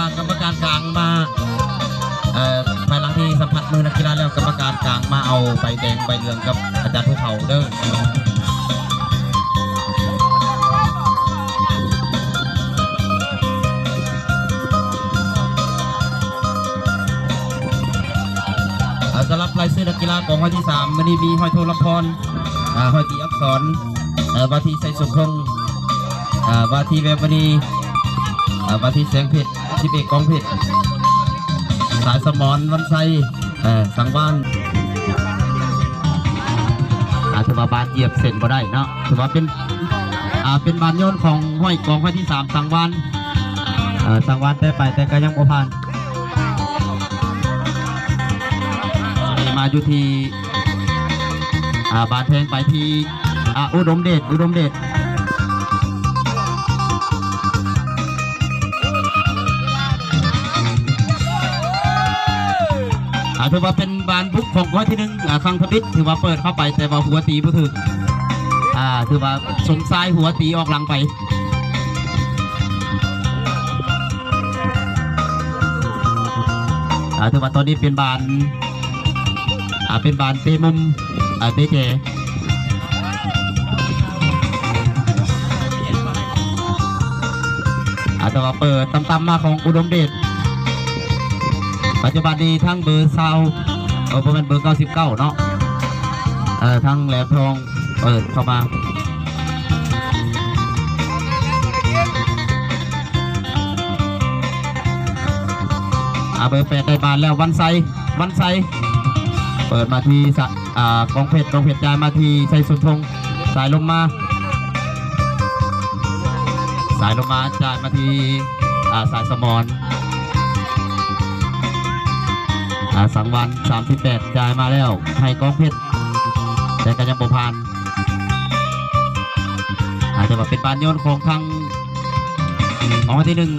ว่ากรรมการกลางมาภายหลังที่สัมผัสมือนักกีฬาแล้วกรรมการกลางมาเอาใบแดงใบเหลืองกับอาจารย์ภูเขาเด้ออ่าสำหรับรายชื่อนักกีฬาของห้อยที่สามมันนี้มีห้อยโทรพรห้อยตีอักษรวาทีไซสุขคงวาทีแววมณีวาทีแสงเพชร ทิเบกกองเพชรสายสมอนวันไซสังวานอาถือว่าบานเหยียบเส้นบ่ได้เนาะถือว่าเป็นอ่าเป็นบานโยนของห้อยกองห้อยที่สามสังวานสังวานแต่ไปแต่ก็ยังบ่ผ่านมาอยู่ที่บาดเพลงไปที่อุดมเดชอุดมเดช อ่าถือว่าเป็นบานบุกของข้อที่หนึ่งอ่าครั้งทบิดถือว่าเปิดเข้าไปแต่ว่าหัวตีผู้ถึกอ่าถือว่าสงซ้ายหัวตีออกหลังไปอ่าถือว่าตอนนี้เป็นบานอ่าเป็นบานเตะมุมอ่าเตะเจอาแต่ว่าเปิดตำๆมาของอุดมเดช ปัจจุบันนี้ทั้งเบอร์เซาเออประมาณเบอร์99เนาะเออทั้งแหลมทองเปิดเข้ามาอาเบอร์แปดได้บานแล้ววันไซวันไซเปิดมาที่สะอ่ากองเพชรกองเพชรย้ายมาที่ชัยสุนทงสายลมมา สายลมมาจ่ายมาที่อ่าสายสมอน อาสังวัน38จ่ายมาแล้วให้กองเพชรแต่ก็ยังบ่ผ่านอาจจะว่าเป็นปานโยนของทางออกมาที่หนึ่ง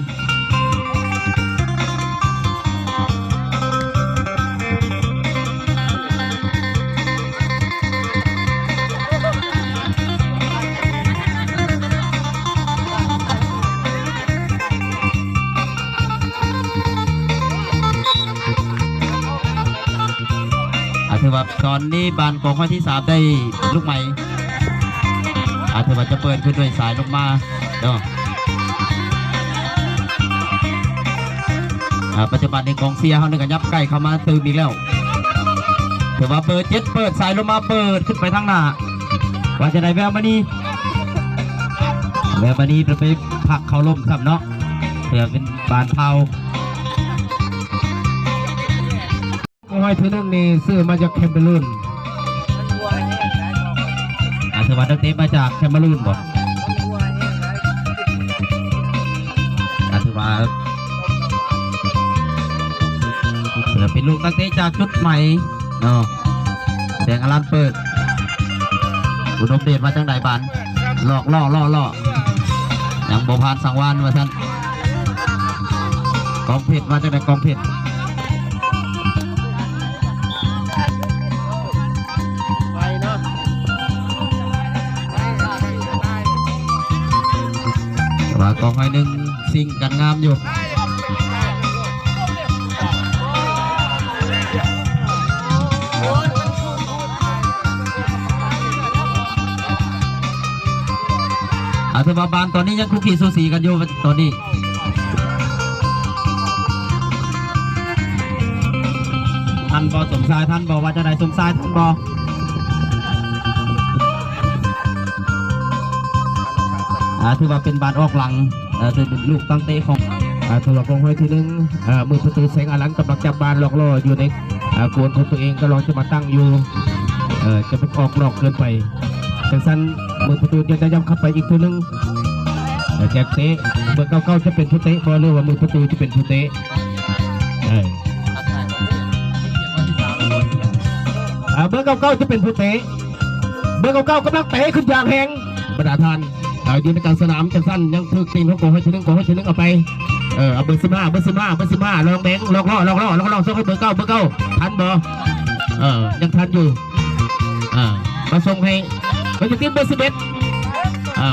ถือว่าตอนนี้บานกองข้อที่สามได้ลูกใหม่อาถือว่าจะเปิดขึ้นด้วยสายลงมาเนาะอ่าปัจจุบันในกองเสียเขาหนึ่งกันยับใกล้เข้ามาตื่นอีกแล้วถือว่าเปิดเจ็ดเปิดสายลงมาเปิดขึ้นไปทางหน้าว่าจะได้แววมานี่แววมานี่จะไปผักเขาล่มซ้ำเนาะเพื่อเป็นบานเผา ห้อยถือหนึ่งนี่ซื้อมาจากแคมเปญรุ่นอาถือว่านักเตะมาจากแคมารูนบ่อาถือว่าเผื่อเป็นลูกนักเตะจากชุดใหม่เนาะแดงอลันเปิดอุดมเดชมาจังไดบันหลอกล่อล่อล่อยังบ่ผ่านสังวานว่าท่านกองเพชรมาจังไดกองเพชร กองให้หนึ่งสิ่งกันงามอยู่อาถือว่าบานตอนนี้ยังคุกคีสูสีกันอยู่ตอนนี้ท่านบอสมชายท่านบอกว่าจะได้สมชายท่านบอ ถือว่าเป็นบานออกหลังเดือเป็นลูกตั้งเตะของอ่าสำหรับกองห้อยถือหนึ่งมือประตูแสงอลังกำลังจับบานหลอกล่ออยู่ในกวนของตัวเองก็ลองจะมาตั้งอยู่จะไปออกนอกเกินไปแต่สั้นมือประตูจะได้ย้ำเข้าไปอีกตัวหนึ่งแจกเตะเบอร์เก้าเก้าจะเป็นผู้เตะบอลหรือว่ามือประตูจะเป็นผู้เตะเออเบอร์เก้าเก้าจะเป็นผู้เตะเบอร์เก้าเก้ากำลังเตะขึ้นอย่างแหงประดาทาน เอายืนในกลางสนามจังสั้นยังถึกตีนของกองห้อยถือหนึ่งกองห้อยถือหนึ่งเอาไปเออเอาเบอร์สิบห้าเบอร์สิบห้าเบอร์สิบห้าลองแบงค์ลองล่อลองล่อลองล่อส่งให้เบอร์เก้าเบอร์เก้าทันบอเออยังทันอยู่อ่ามาส่งให้มาจะตีเบอร์สิบเอ็ดอ่า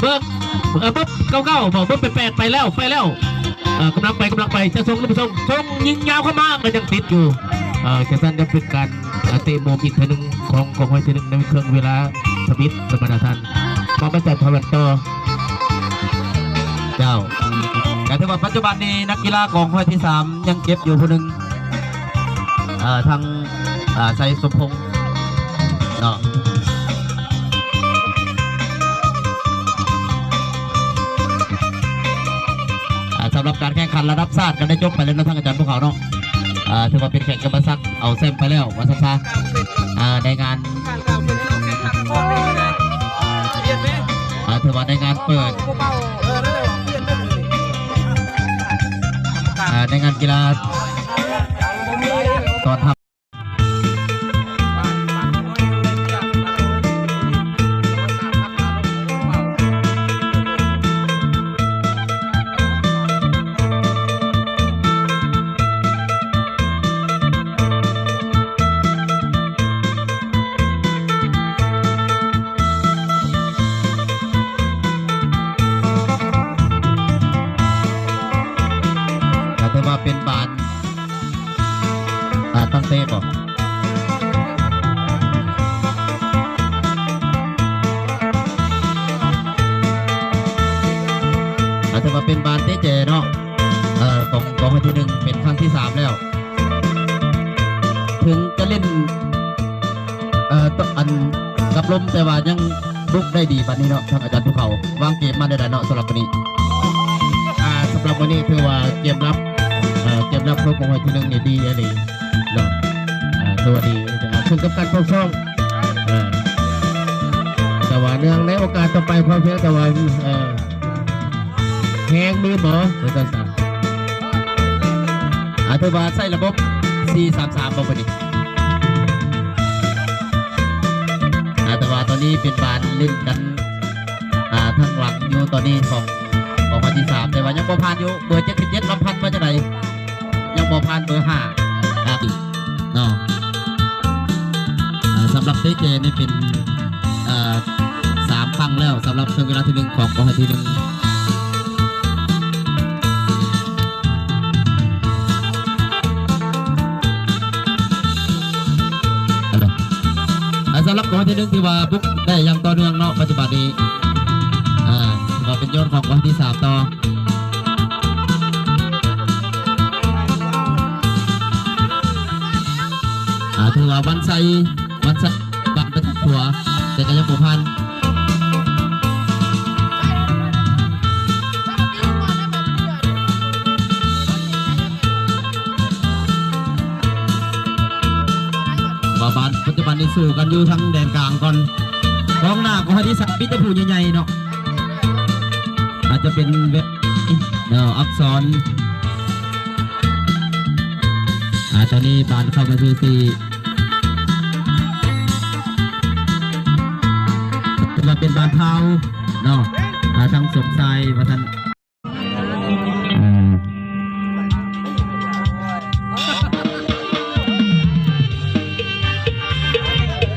เบอร์เออเบอร์เก้าเก้าบอกเบอร์แปดแปดไปแล้วไปแล้วเอ่อกำลังไปกำลังไปจะส่งหรือไม่ส่งส่งยิงยาวเข้ามาก็ยังติดอยู่เอ่อแค่สั้นจะเป็นการเตะโมมอีกทีหนึ่งของของห้อยทีหนึ่งในเครื่องเวลาสมิธสมรรถทัน มาประจัดทวันต่อเจ้าก็ถือว่าปัจจุบันนี้นักกีฬากองห้อยที่สามยังเก็บอยู่คนหนึ่งเอ่อทางอ่าชัยสมพงษ์เนาะอ่าสำหรับการแข่งขันระดับชาติกันได้จบไปแล้วนะท่างอาจารย์พวกเขาเนาะอ่าถือว่าเป็นแข่งกันมาสักเอาเส้นไปแล้ววัสักอ่าในงาน อ่าถือว่าในงานเปิดอ่าในงานกีฬา ถึงจะเล่นเอ่อตอันกับลมแต่ว่ายังลุกได้ดีปานนี้เนาะทางอาจารย์ภูเขาวางเกมมาได้แล้วเนาะสำหรับวันนี้อ่าสำหรับวันนี้ถือว่าเกมรับเอ่อเกมรับของห้ทีหนึ่งเนี่ยดีอะไรเนาะอ่าตัวดีอ่าขึ้นกับการเข้าช่องเออแต่ว่าเนื่องในโอกาสต่อไปพอเพียงแต่ว่าเออแหงมือหมอเออจ้าจ้าอาถือว่าใช้ระบบ 433บ่พอดีอ่าแต่ว่าตอนนี้เป็นบานเล่นกันอ่าทางหลังอยู่ตอนนี้ของของวันที่สามแต่ว่ายังบ่ผ่านอยู่เบอร์77ลำพันมาจากไหนยังบ่ผ่านเบอร์ห้าครับเนาะสำหรับเตเจนี่เป็นอ่าสามครั้งแล้วสำหรับช่วงเวลาที่หนึ่งของกองที่หนึ่ง ที่หนึ่งที่ว่าบุกได้ยังต่อเนื่องเนาะปัจจุบันนี้อ่าก็เป็นยอดของวันที่สามต่ออาถือว่าวันไซวันไซบัตรป็นถัวแต่ก็ยังผูพัน จจุบันนี้สู้กันอยู่ทั้งแดนกลางก่อนกองหน้าของที่สามมิตรผู้ใหญ่ๆเนาะอาจจะเป็นเว็บเนาะอักษรอ่าตอนนี้บานเข้ามาคือสี่มาเป็นบานเทาเนาะมาทางสมทรายมาทา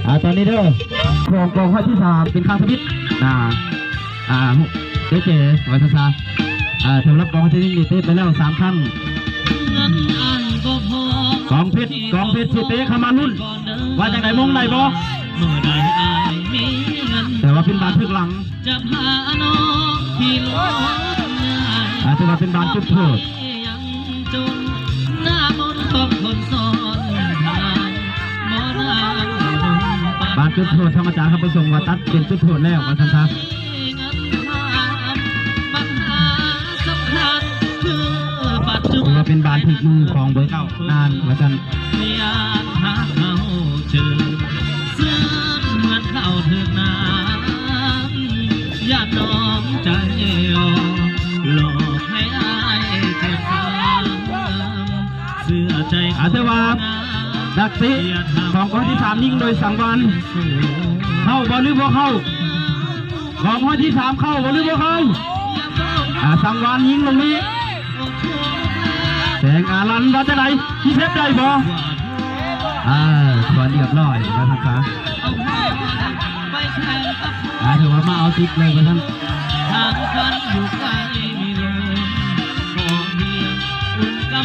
อ่าตอนนี้เด้อโครงกองข้อที่สามเป็นข้าวสมิทอ่าอ่าเจ๊เจ๋วัฒนศาสตร์อ่าสำหรับกองที่นี่เตะไปแล้วสามครั้งกองเพชรกองเพชรสิเตะเข้ามารุ่น ว่าจากไหนมงไหนบ่เมื่อใดอายมีเงินแต่ว่าเป็นบานทึกหลังจะพาน้องพี่ลงงานอ่าแต่ว่าเป็นบานจุดโทษ บานจุดโทษธรรมจารย์ครับประสงค์ว่าตัดเป็นจุดโทษแล้ววัฒนศาสตร์เงินทามปัญหาสำคัญคือปัจจุถือบัว่านเป็นบานถึกมือของเบอร์เก้านานเหมือนกัน ดักติของคนที่สามยิงโดยสังวานเข้าบอลหรือบ่เข้าของคนที่สามเข้าบอลหรือบ่เข้าสังวานยิงตรงนี้แสงอารันว่าจะไหนที่เพชรได้บ่อ่าสวนเรียบร้อยมาทางขาอ่าถือว่ามาเอาติ๊กเลยมาทางทางฝันอยู่ไกลมีลมขอเพี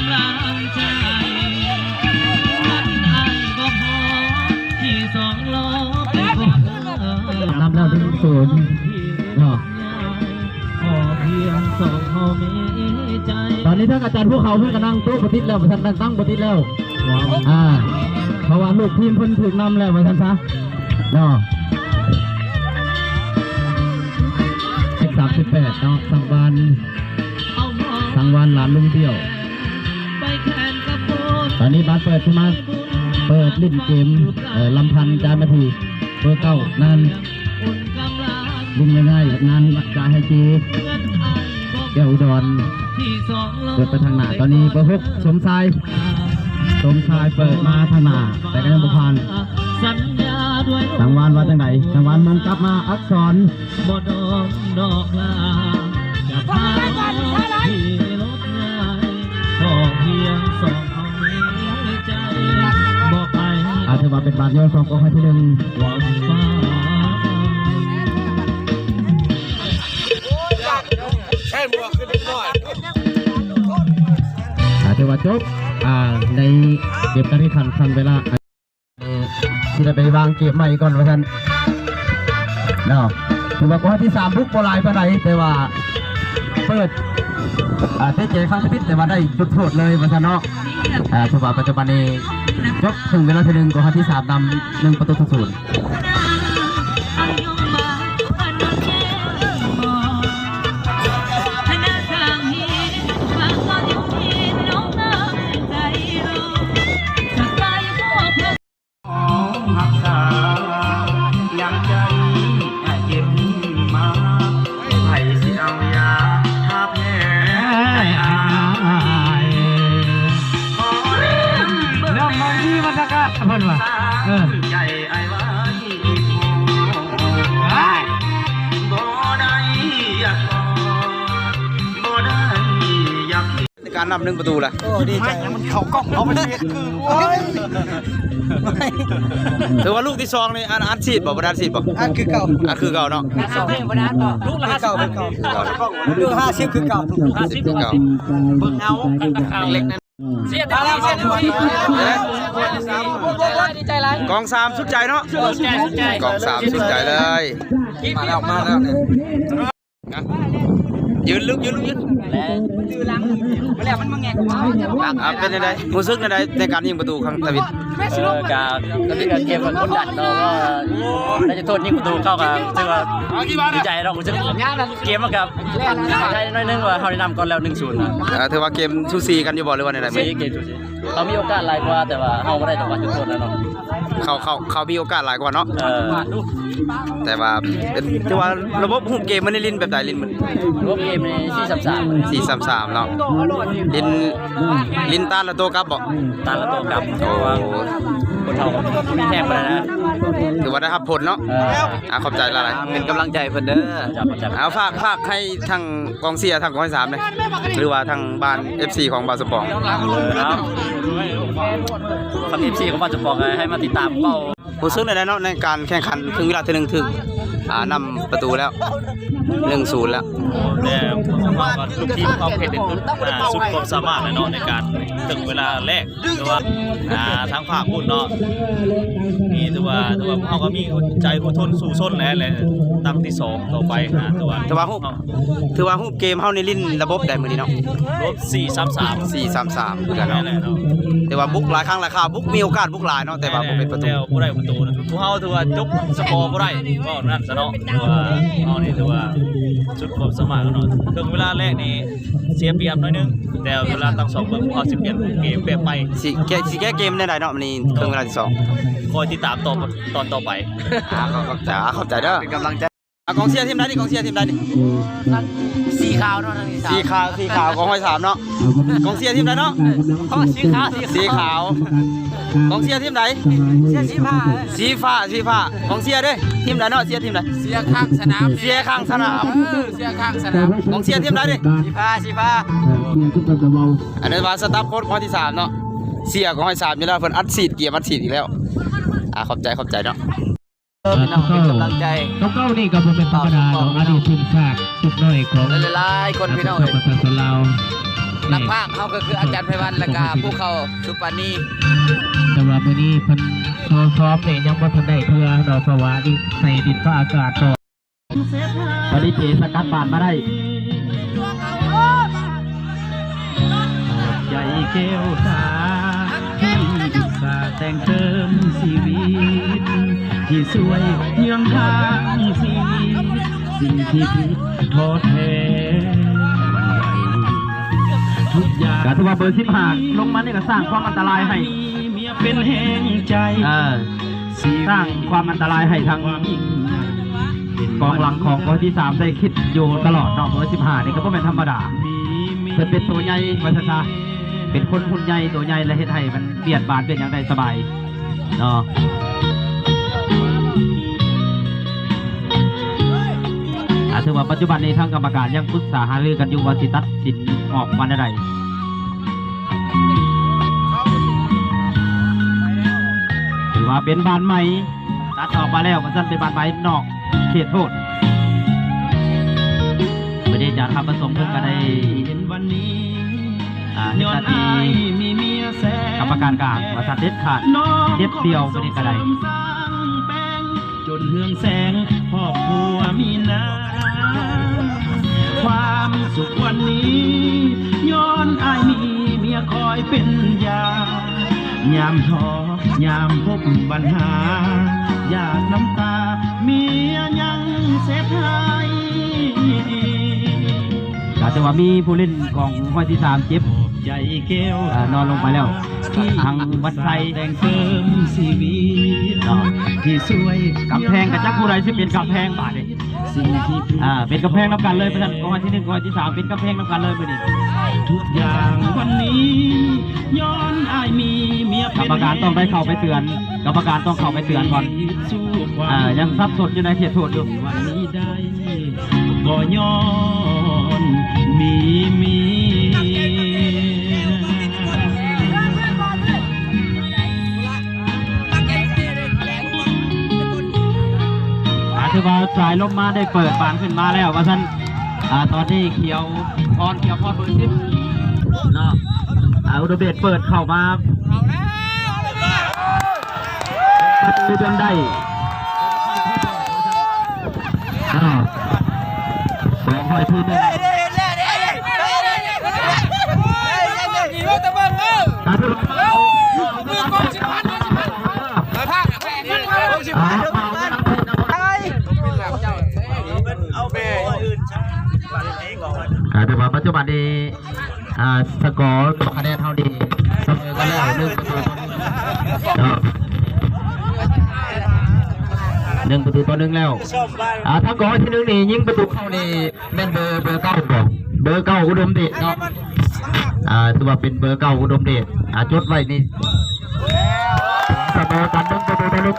ำลังใจ ศูนย์เนาะขอเพียงสองเขามีใจตอนนี้ท่านอาจารย์พวกเขาเพิ่งกำลังโต๊ะปฏิทินแล้วท่านตั้งปฏิทินแล้วอ่าเพราะว่าลูกทีมเพิ่นถูกนำแล้วมาท่านซะเนาะสิบสามสิบแปดเนาะสังวานเอาหมอสังวานหลานลุงเดี่ยวไปแข่งกับโบนตอนนี้บัสเปิดขึ้นมาเปิดลิ้นเกมเอ่อลำพันธ์จานมาทีเบอร์เก้านั่น อุ่นกำลังยิงง่ายๆนั่นจาให้จีเพื่อนไอ้บอกแก้วอุดรที่สองล้อเปิดไปทางหน้าตอนนี้เบอร์หกสมชายสมชายเปิดมาทางหน้าแต่ก็ยังบ่ผ่านสัญญาด้วยสังวานว่าจังไหนสังวานมันกลับมาอักษรบ่ดอกดอกลาจะพาที่ลบง่ายขอเพียงสองเขามีใจบอกไปอาจจะว่าเป็นบาทย่อยของกองทัพที่หนึ่ง ว่าจบอ่าในเกมการแข่งขันทันเวลาเออที่จะไปวางเกมใหม่ก่อนว่าท่านเนาะถือว่ากองทัพที่สามบุกโบราณไปไหนแต่ว่าเปิดอ่าเตะเจฟังพิษแต่ว่าได้จุดโทษเลยว่าท่านเนาะอ่าถือว่าปัจจุบันนี้จบถึงเวลาที่หนึ่งกองทัพที่สามนำหนึ่งประตูต่อศูนย์ เออ ใจไอ้ไว้บ่ได้อยากกอดบ่ได้อยากในการนำหนึ่งประตูละดีใจมันเขากล้องเขามันเรียกคือโอ้ยถือว่าลูกที่สองนี่อันอัดฉีดบ่บ่ได้อัดฉีดบ่อันคือเก่าอัดคือเก่าเนาะสองเพลงบ่ได้ต่อลูกละเก่าเป็นเก่าลูกห้าสิบคือเก่าห้าสิบคือเก่าเบิ่งเงาเล็กๆนั่น เสียดายแล้วเสียดายดีใจไรกองสามสุดใจเนาะใจใจกองสามสุดใจเลยมาแล้วมาแล้วเนี่ยนะ ยืนลึกยืนลึกยืนดื้อลังมาแล้วมันมาแงกว่าอะเป็นยังไงรู้สึกยังไงในการยิงประตูครั้งทวิตเออกับก็ที่เกมมันกดดันเนาะว่าได้จะโทษยิงประตูเข้ากับซึ่งว่าดีใจเราซึ่งเกมมันกับใช่น้อยนึงว่าเขาได้นำก่อนแล้ว1-0นะอ่าถือว่าเกมชูซีกันอยู่บ่หรือว่าในไหนซีเกมดูสิเขามีโอกาสหลายกว่าแต่ว่าเขาไม่ได้จังหวะจุดโทษนะเนาะ เขาเขาเขามีโอกาสหลายกว่าเนาะ เออแต่ว่าเป็นถือว่าระบบหุบเกมมันได้ลิ้นแบบใดลิ้นมันรวมเกมในที่สามสามสี่สามสามเนาะลิ้นลิ้นต้านและตัวกลับบ่ตามละตัวกับเพราะว่า คนเท่ามีแทบไปนะถือว่าได้รับผลเนาะเอออ่าขอบใจหลายๆเป็นกำลังใจเพิ่นเด้อจับจับเอาฝากฝากให้ทางกองเชียร์ทางกองที่สามเลยหรือว่าทางบ้าน FC ของบาสปองเอาคำทีมซีของบ้านจะบอกให้มาติดตามเป้าผู้ซึ่งในนั้นเนาะในการแข่งขันครึ่งเวลาที่หนึ่งถึงอ่านำ ประตูแล้วหนึ่งศูนย์แล้วแต่ผมว่าก็ลูกทีมเขาเพชรเด่นสุดอ่าสุดความสามารถเลยเนาะในการถึงเวลาแรกหรือว่าอ่าทั้งภาคพูดเนาะมีแต่ว่าแต่ว่าเขาก็มีใจอดทนสู้ส้นแล้วเลยตั้งที่สองต่อไปอ่าแต่ว่าแต่ว่าฮู้ถือว่ารูปเกมเฮาในลิ้นระบบได้มื้อนี้เนาะรบสี่สามสาม4-3-3คือกันนั่เนาะนแหละเนาะแต่ว่าบุกหลายครั้งหลายคราวบุกมีโอกาสบุกหลายเนาะแต่ว่าบ่เป็นประตูแต่บ่ได้ประตูนะผู้เฮาถือว่าจบสกอร์บ่ได้ก็นั่นซะเนาะถือว่าเฮานี่ถือว่าสุดความสามารถแล้วเนาะครึ่งเวลาแรกนี่เสียเปรียบหน่อยนึง แต่เวลาตั้งสองเบิ่งเขาสิเปลี่ยนเกมแบบใหม่สิแก้สิแก้เกมได้ได้เนาะมื้อนี้ครึ่งเวลาที่สองคอยติดตามตอนตอนต่อไปอ่าขอบใจอ่าขอบใจเด้อเป็นกำลังใจอะกองเชียร์ทีมใดนี่กองเชียร์ทีมใดนี่สี ขาวเนาะทางนี้สีขาวสีขาวกองห้อยสามเนาะกองเชียร์ทีมใดเนาะสีขาวสีสีขาวกองเชียร์ทีมใดเสียสีผ้าสีฟ้าสีฟ้ากองเชียร์เด้อทีมใดเนาะเชียร์ทีมใดเสียข้างสนามเชียร์ข้างสนามเสียข้างสนามกองเชียร์ทีมใดดิสีผ้าสีผ้าอันนี้ว่าสตาร์ฟโค้ชข้อที่สามเนาะเสียของห้อยสามอยู่แล้วเพิ่นอัดฉีดเกียร์อัดฉีดอีกแล้วอ่าขอบใจขอบใจเนาะ พี่น้องเป็นกำลังใจน้องเก้านี่ก็เป็นธรรมดาของอดีตทีมชาติชุดน้อยของหลายๆคนพี่น้องประชาชนลาวนักพากย์เขาก็คืออาจารย์ไพวันและก็ผู้เขาสุปานีสำหรับมื้อนี้เพิ่นโชว์ซ้อมนี่ยังบ่ทันได้เทื่อดอกเพราะว่าอีกใส่ดินฟ้าอากาศต่อตอนนี้เจสกัดปานมาได้ใหญ่แก้วตาที่อุตส่าห์แต่งเติมชีวิตที่ สวยยืองทางชีวิตสิ่งที่ผิดทษแท้ทุกอย่างก็ถือว่าเบอร์สิบห้าลงมานี่ก็สร้างความอันตรายให้เมียเป็นแห่งใจสร้างความอันตรายให้ทางกองหลังของเบอร์ที่สามได้คิดอยู่ตลอดเนาะเบอร์สิบห้านี่ก็บ่เป็นธรรมดาเพิ่นเป็นตัวใหญ่วัชชาเป็นคนหุ่นใหญ่ตัวใหญ่และเฮ็ดให้มันเบียดบานเป็นอย่างใดสบายเนาะ ถือว่าปัจจุบันนี้ทางกรรมการยังปรึกษาหารือกันอยู่ว่าสิตัดสินออกวันใดถือว่าเป็นบานใหม่ตัดออกมาแล้วมันสั่นเป็นบานใหม่นอกเขตโทษไม่ได้จะทำผสมเพิ่งกันได้เห็นวันนี้อ่าเฮ็ย้ดอหน้านที่อายมีเมียแสกรรมการกลางว่าสัตว์เด็ดขาดเด็ดเดียวไม่ได้กระไดจนเฮืองแสงครอบครัวมีนา ความสุขวันนี้ ย้อนอายมีเมียคอยเป็นยายามท้อยามพบปัญหา อยากน้ำตา เมียยังเสียไทยก็ถือว่ามีผู้เล่นของห้อยที่สามเจ็บใจแก้วอ่านอนลงไปแล้วทางวัดไทยแต่งเติมชีวิตเนาะที่สวยกำแพงกับจักผู้ใดที่เป็นกำแพงบาดนี่ สิงที่ผิดอ่าเป็นกำแพงน้ำกันเลยเพราะฉะนั้นกองที่หนึ่งกองที่สามเป็นกำแพงน้ำกันเลยมือนี้ทุกอย่างวันนี้ ย้อนอายมีเมียกรรมการต้องได้เข้าไปเตือน กรรมการต้องเข้าไปเตือนก่อนอ่ายังซับสดอยู่ในเขตโทษอยู่วันนี้ได้ก็ย้อนมีเมีย คือว่าสายลมมาได้เปิดบานขึ้นมาแล้วว่าท่านอ่าตอนนี้เขียวพรเขียวพรเบอร์สิบเนาะอาอุดมเดชเปิดเข้ามาประตูจนได้สองหอยทีหนึ่งอ่าถือว่าอ่า อ่าแต่ว่าปัจจุ บันนี้อ่าสกอร์คะแนนเท่าดีเสมอกันแล้วหนึ่งประตูต่อหนึ่งเนาะหนึ่งประตูต่อหนึ่งแล้วอ่าถ้ากอที่หนึ่งนี่ยิงประตูเข้านี่แม่นเบอร์เบอร์เก้าบ่เบอร์เก้าอุดมเดชเนาะอ่าถือว่าเป็นเบอร์เก้าอุดมเดชอ่าจดไว้นี่เสมอกันหนึ่งประตูต่อหนึ่ง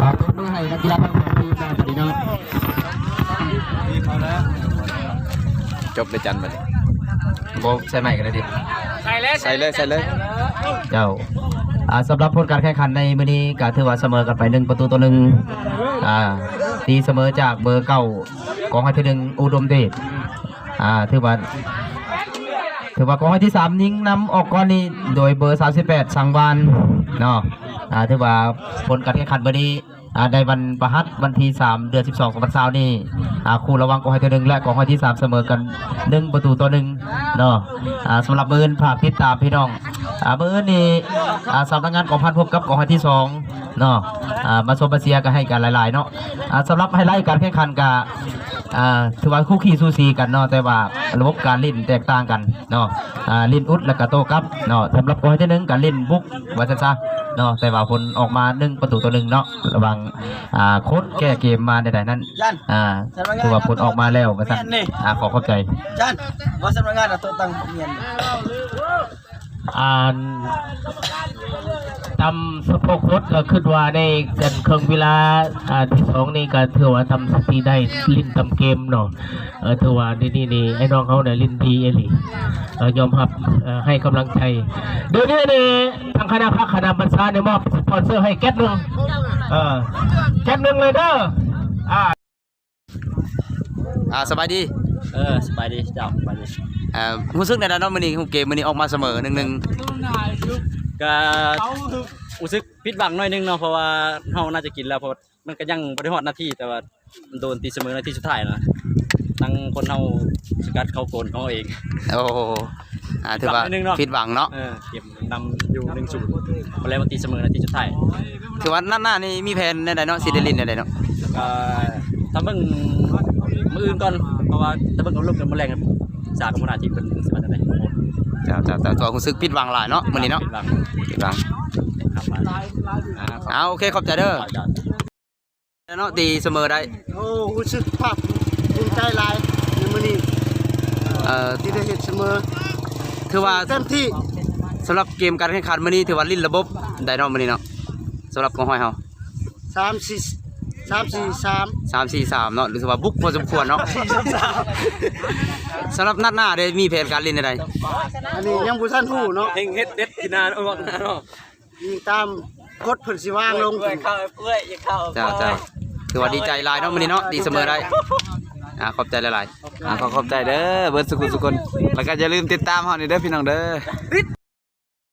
อ่าตบมือให้นักกีฬาทั้งสองทีมนะสวัสดีเนาะ จบเลยจันบัดนี้โบใส่ใหม่กันเลยดิใส่เลยใส่เลย เจ้าอ่าสำหรับผลการแข่งขันในมื้อนี้ก็ถือว่าเสมอกันไปหนึ่งประตูต่อหนึ่งอ่าตีเสมอจากเบอร์เก้ากองให้ที่หนึ่งอุดมเดชอ่าถือว่าถือว่ากองให้ที่สามยิงนำออกก่อนนี้โดยเบอร์ 38 สังวานเนาะอ่าถือว่าผลการแข่งขันวันนี้อ่า ในวันประหัสวันที่3เดือน 12ของวันเสาร์นี้อ่าคู่ระว่างกองให้ที่หนึ่งและกองให้ที่สามเสมอกันหนึ่งประตูต่อหนึ่งเนาะอ่าสำหรับมือนฝากติดตามพี่น้องอ่ามือนนี่อ่าสำนักงานกองพันพบกับกองให้ที่สองเนาะอ่ามาชมมาเชียกันให้กันหลาย ๆ เนาะอ่าสำหรับไฮไลท์การแข่งขันกับอ่าถือว่าคู่ขี้สูสีกันเนาะแต่ว่าระบบการเล่นแตกต่างกันเนาะอ่าเล่นอุดและก็โต้กลับเนาะสำหรับกองไฮที่หนึ่งการเล่นบุกว่าจะซะเนาะแต่ว่าผลออกมาหนึ่งประตูต่อหนึ่งเนาะระวังอ่าโค้ดแก้เกมมาใดๆนั้นอ่าถือว่าผลออกมาแล้วว่าซั่นอ่าขอขอบใจจันว่าสำนักงานตัวตั้งเมียนอ่าน ทำสปอร์ตโค้ดก็คิดว่าในกันเครื่องเวลาอ่าที่สองนี่ก็ถือว่าทำสตีได้ลิ้นทำเกมเนาะเออถือว่านี่นี่นี่ไอ้น้องเขาเนี่ยลิ้นดีเอหลีเออยอมรับเอ่อให้กำลังใจเดี๋ยวนี้นี่ทางคณะพักคณะบัญชาเนี่ยมอบสปอนเซอร์ให้แก๊สหนึ่งเออแก๊สหนึ่งเลยเด้ออ่าอ่าสบายดีเออสบายดีเจ้าสบายดีอ่ารู้สึกในด้านนอกมื้อนี้ฮู้เกมมื้อนี้ออกมาเสมอ1-1 ก็รู้สึกผิดหวังหน่อยนึงเนาะเพราะว่าเฮาน่าจะกินแล้วเพราะว่ามันก็ยังบ่ได้ฮอดนาทีแต่ว่ามันโดนตีเสมอนาทีสุดท้ายนะทั้งคนเฮาสกัดเข้าโกนของเขาเองโอ้โหอ่าถือว่าผิดหวังนิดนึงเนาะผิดหวังเนาะเออเก็บนำอยู่1-0บ่แล้วมาตีเสมอนาทีสุดท้ายถือว่านัดหน้านี่มีแผนในใดเนาะสิได้ลิ้นในใดเนาะก็ถ้าเบิ่งมื้ออื่นก่อนเพราะว่าถ้าเบิ่งเอารมณ์กันมื้อแรงสากกับมื้อหน้าที่เพิ่นสิมาจังได๋ เจ้าเจ้าแต่ตัวรู้สึกผิดหวังหลายเนาะมื้อนี้เนาะผิดหวังผิดหวังครับมาอ่าเอาโอเคขอบใจเด้อขออนุญาตเนาะตีเสมอได้โอ้รู้สึกภาพภูมิใจหลายในมื้อนี้เอ่อที่ได้เห็นเสมอคือว่าเต็มที่สำหรับเกมการแข่งขันมื้อนี้ถือว่าลิ้นระบบได้เนาะมื้อนี้เนาะสำหรับของห้อยเฮา3 4 3 4 3 3 4 3เนาะหรือว่าบุกพอสมควรเนาะสำหรับนัดหน้าได้มีแผนการเล่นใดอันนี้ยังบ่ทันฮู้เนาะเฮงเฮ็ดเด็ดกินนานโอ้ยบอกนานเนาะยิงตามกฎเพิ่นสิวางลงเปื่อยเข้าเปื่อยอย่าเข้าเจ้าเจ้าถือว่าดีใจหลายเนาะมื้อนี้เนาะตีเสมอได้อ่าขอบใจหลายๆอ่าขอขอบใจเด้อเบิร์ดสุขุสุคนแล้วก็อย่าลืมติดตามเฮานี่เด้อพี่น้องเด้อ